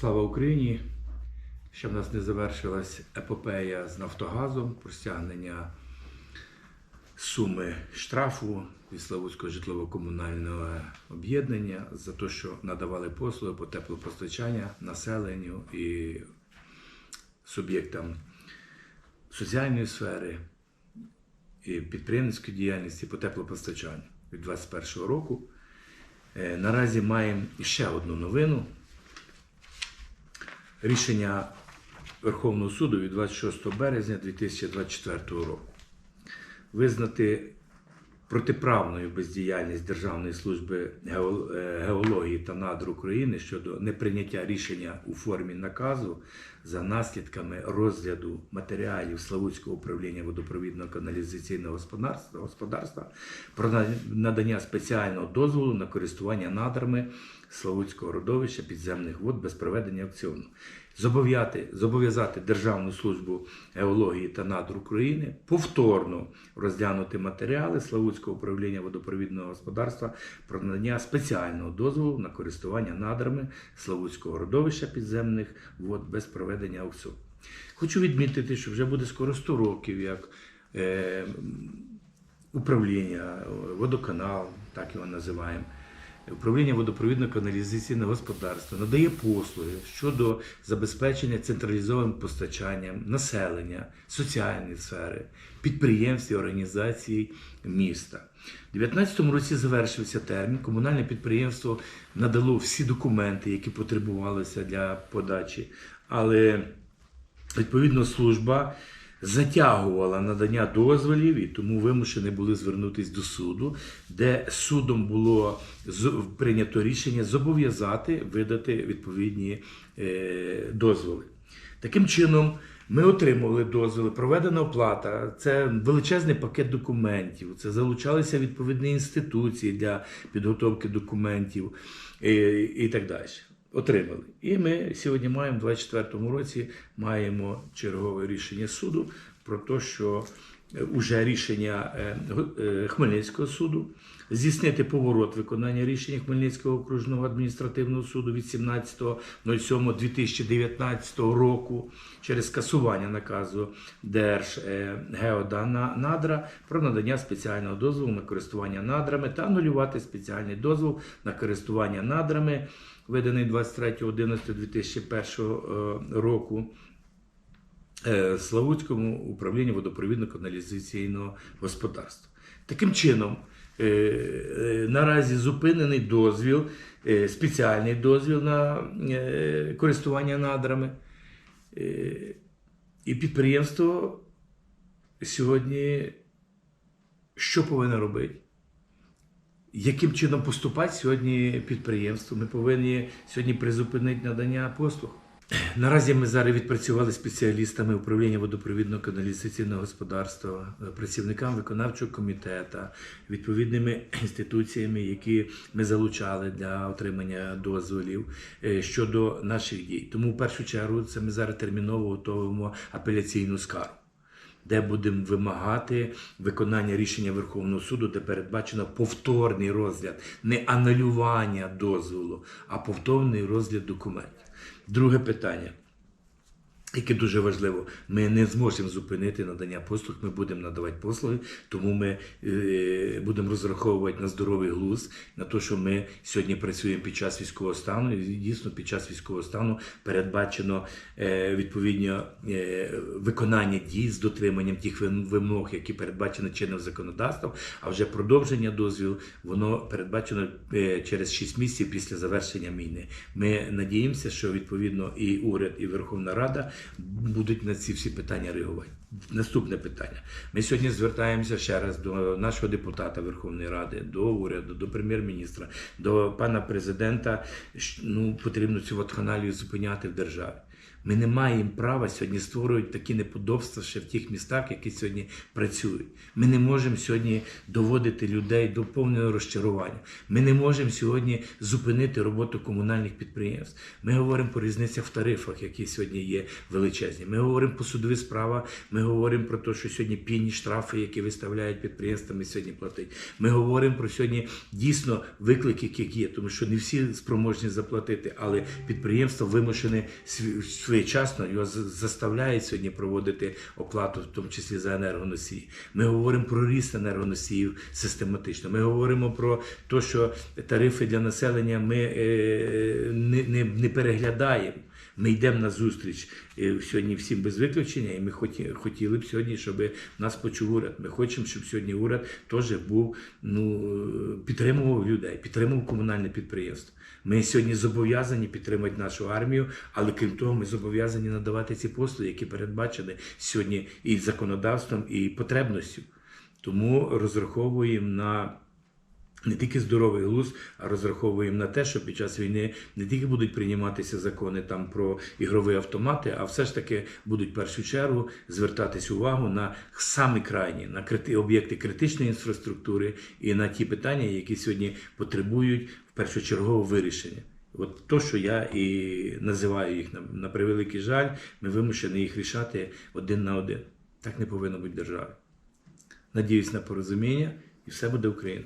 Слава Україні! Ще в нас не завершилась епопея з Нафтогазом про стягнення суми штрафу від Славутського житлово-комунального об'єднання за те, що надавали послуги по теплопостачання населенню і суб'єктам соціальної сфери і підприємницької діяльності по теплопостачанню від 2021 року. Е, Наразі маємо ще одну новину. Рішення Верховного суду від 26 березня 2024 року. Визнати протиправною бездіяльність Державної служби е, геології та надр України щодо неприйняття рішення у формі наказу за наслідками розгляду матеріалів Славутського управління водопровідного каналізаційного господарства, господарства про надання спеціального дозволу на користування надрами Славутського родовища підземних вод без проведення. Зобов'яти, зобов'язати Державну службу геології та надр України повторно розглянути матеріали Славутського управління водопровідного господарства про надання спеціального дозволу на користування надрами Славутського родовища підземних вод без проведення аукціону. Хочу відмітити, що вже буде скоро 100 років, як е, управління, водоканал, так його називаємо. Управління водопровідно-каналізаційного господарства надає послуги щодо забезпечення централізованим постачанням населення, соціальної сфери, підприємств і організацій міста. У 2019 році завершився термін. Комунальне підприємство надало всі документи, які потребувалися для подачі, але відповідно служба затягувала надання дозволів і тому вимушені були звернутися до суду, де судом було прийнято рішення зобов'язати видати відповідні е, дозволи. Таким чином, ми отримали дозволи, проведена оплата. Це величезний пакет документів. Це залучалися відповідні інституції для підготовки документів і, і так далі. Отримали. І ми сьогодні маємо, в 2024 році, маємо чергове рішення суду про те, що уже рішення е, е, Хмельницького суду здійснити поворот виконання рішення Хмельницького окружного адміністративного суду від 17.07.2019 року через скасування наказу Держгеоданадра про надання спеціального дозволу на користування надрами та анулювати спеціальний дозвол на користування надрами, виданий 23.11.2001 року. Е, Славутському управлінню водопровідно-каналізаційного господарства. Таким чином, е, е, наразі зупинений дозвіл, спеціальний дозвіл на користування надрами. І підприємство сьогодні що повинно робити? Яким чином поступати сьогодні підприємство? Ми повинні сьогодні призупинити надання послуг. Наразі ми зараз відпрацювали спеціалістами управління водопровідного каналізаційного господарства, е, працівниками виконавчого комітету, відповідними інституціями, які ми залучали для отримання дозволів е, щодо наших дій. Тому в першу чергу це ми зараз терміново готуємо апеляційну скаргу де будемо вимагати виконання рішення Верховного суду, де передбачено повторний розгляд, не анулювання дозволу, а повторний розгляд документів. Друге питання. Яке дуже важливо, ми не зможемо зупинити надання послуг, ми будемо надавати послуги, тому ми е, будемо розраховувати на здоровий глузд, на те, що ми сьогодні працюємо під час військового стану. І дійсно під час військового стану передбачено е, відповідно е, виконання дій з дотриманням тих вимог, які передбачені чинним законодавством. А вже продовження дозвілу воно передбачено е, через 6 місяців після завершення війни. Ми надіємося, що відповідно і уряд, і Верховна Рада будуть на ці всі питання реагувати. Наступне питання. Ми сьогодні звертаємося ще раз до нашого депутата Верховної Ради, до уряду, до прем'єр-міністра, до пана президента. Ну, потрібно цю вакханалію зупиняти в державі. Ми не маємо права сьогодні створювати такі неподобства ще в тих містах, які сьогодні працюють. Ми не можемо сьогодні доводити людей до повного розчарування. Ми не можемо сьогодні зупинити роботу комунальних підприємств. Ми говоримо про різницях в тарифах, які сьогодні є величезні. Ми говоримо по судові справи, ми Ми говоримо про те, що сьогодні пільні штрафи, які виставляють підприємствами, сьогодні платить. Ми говоримо про сьогодні дійсно виклики, які є, тому що не всі спроможні заплатити, але підприємство вимушене сві- своєчасно його заставляють сьогодні проводити оплату, в тому числі за енергоносії. Ми говоримо про ріст енергоносіїв систематично. Ми говоримо про те, що тарифи для населення ми е, не, не, не переглядаємо. Ми йдемо на зустріч е, сьогодні всім без виключення, і ми хоті, хотіли б сьогодні, щоб нас почув уряд. Ми хочемо, щоб сьогодні уряд теж був ну, е, підтримував людей, підтримував комунальне підприємство. Ми сьогодні зобов'язані підтримати нашу армію, але крім того, ми зобов'язані надавати ці послуги, які передбачені сьогодні і законодавством, і потребністю. Тому розраховуємо на не тільки здоровий глузд, а розраховуємо на те, що під час війни не тільки будуть прийматися закони там про ігрові автомати, а все ж таки будуть в першу чергу звертатись увагу на самі крайні, на крити, об'єкти критичної інфраструктури і на ті питання, які сьогодні потребують в першочергового вирішення. От то, що я і називаю їх на, на превеликий жаль, ми вимушені їх рішати один на один. Так не повинно бути державі. Надіюсь на порозуміння, і все буде Україна.